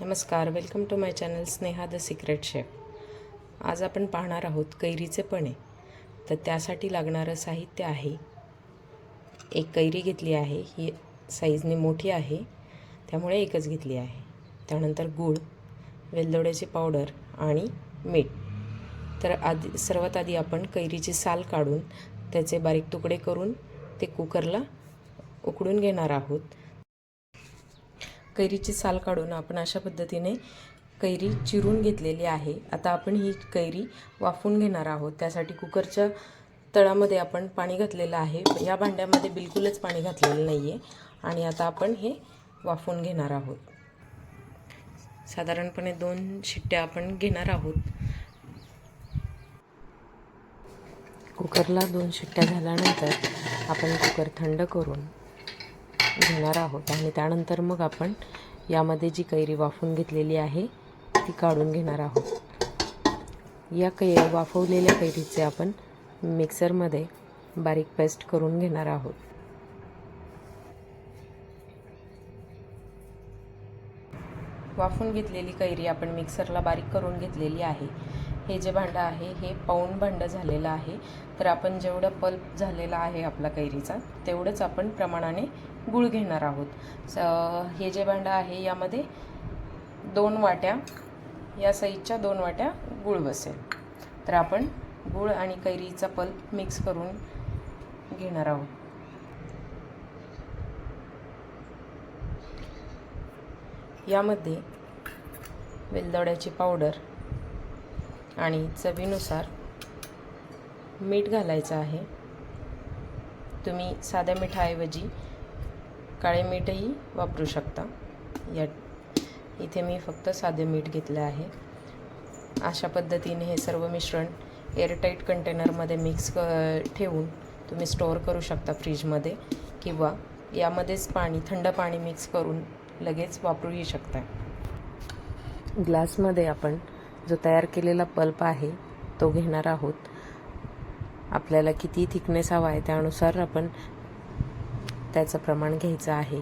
नमस्कार welcome to my channel Sneha the secret chef आज आपण पाहणार आहोत कैरीचे पणे. तर त्यासाठी लागणारं साहित्य आहे. एक कैरी घेतली आहे ही साईजने मोठी आहे त्यामुळे एकच घेतली आहे. त्यानंतर गूळ वेलदोड्याची पावडर आणि मीठ. तर आधी सर्वात आधी आपण कैरीची साल काढून त्याचे बारीक तुकडे करून ते कुकरला उकडून घेणार आहोत. कैरीची साल काढून आपण अशा पद्धतीने कैरी चिरून घेतलेली आहे. आता आपण ही कैरी वाफून घेणार आहोत. त्यासाठी कुकरच्या तळामध्ये आपण पाणी घातलेलं आहे. या भांड्यामध्ये बिलकुलच पाणी घातलेलं नाही आहे आणि आता आपण हे वाफून घेणार आहोत. साधारणपणे दोन शिट्ट्या आपण घेणार आहोत. कुकरला दोन शिट्ट्या झाल्यानंतर आपण कुकर थंड करून घेणार आहोत आणि त्यानंतर मग आपण यामध्ये जी कैरी वाफून घेतलेली आहे ती काढून घेणार आहोत. या कै वाफवलेल्या कैरीचे आपण मिक्सरमध्ये बारीक पेस्ट करून घेणार आहोत. वाफून घेतलेली कैरी आपण मिक्सरला बारीक करून घेतलेली आहे. हे जे भांडं आहे हे पाऊण भांडं झालेलं आहे. तर आपण जेवढं पल्प झालेला आहे आपला कैरीचा तेवढंच आपण प्रमाणाने गूळ घेणार आहोत. स हे जे भांडं आहे यामध्ये दोन वाट्या या साईजच्या दोन वाट्या गूळ बसेल. तर आपण गूळ आणि कैरीचा पल्प मिक्स करून घेणार आहोत. यामध्ये वेलदोड्याची पावडर आणि चवीनुसार मीठ घालायचं आहे. तुम्ही साध्या मिठाऐवजी काळे मीठही वापरू शकता. या इथे मी फक्त साधे मीठ घेतलं आहे. अशा पद्धतीने हे सर्व मिश्रण एअरटाईट कंटेनरमध्ये मिक्स क ठेवून तुम्ही स्टोअर करू शकता फ्रीजमध्ये किंवा यामध्येच पाणी थंड पाणी मिक्स करून लगेच वापरूही शकता. ग्लासमध्ये आपण जो तयार केलेला पल्प आहे तो घेणार आहोत. आपल्याला किती थिकनेस हवा आहे त्यानुसार आपण त्याचं प्रमाण घ्यायचं आहे.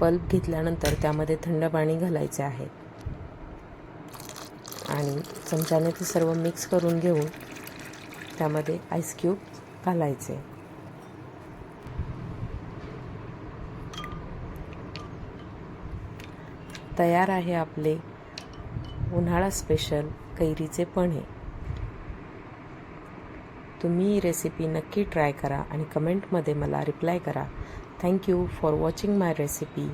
पल्प घेतल्यानंतर त्यामध्ये थंड पाणी घालायचे आहे. आणि चमच्याने ते सर्व मिक्स करून घेऊन त्यामध्ये आईस क्यूब घालायचे. तयार आहे आपले उन्हाळा स्पेशल कैरीचे पणे. तुम्ही ही रेसिपी नक्की ट्राय करा आणि कमेंटमध्ये मला रिप्लाय करा. Thank you for watching my recipe